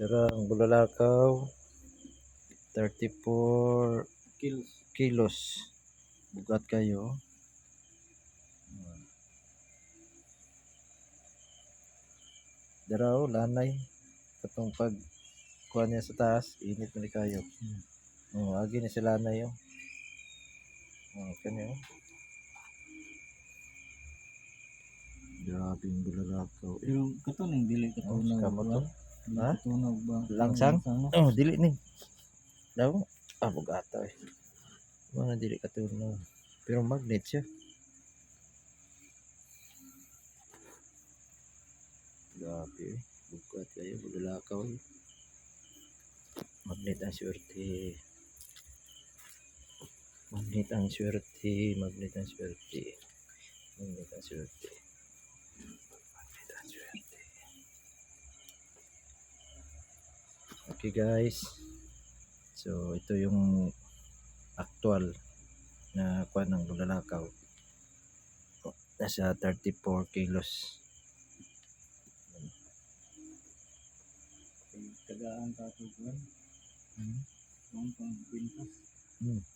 Dara ang bulalakaw 34 Kills. kilos. Bugat kayo. Dara oh, lanay. Katong pag kuha niya sa taas, init na kayo. Hmm. Oh, agi ni si lanay oh. Oh, kani oh. Grabe yung bulalakaw. Eh, Pero katunog dili oh, katunog. kamo to. Dili Ha? Katunog ba? Langsang? Oh, dili ni. Daw, ah, bugata eh. Mga dili katunog. Pero magnet siya. Grabe eh. Bugat kayo, bulalakaw eh. Magnet ang swerte. Magnet ang swerte. Magnet ang swerte. Magnet ang swerte. Magnet ang swerte. Okay guys. So ito yung actual na kuha ng bulalakaw. Nasa 34 kilos. Tagaan ka to kuan. Hmm. Pang pintas. Hmm. Ito gwapo.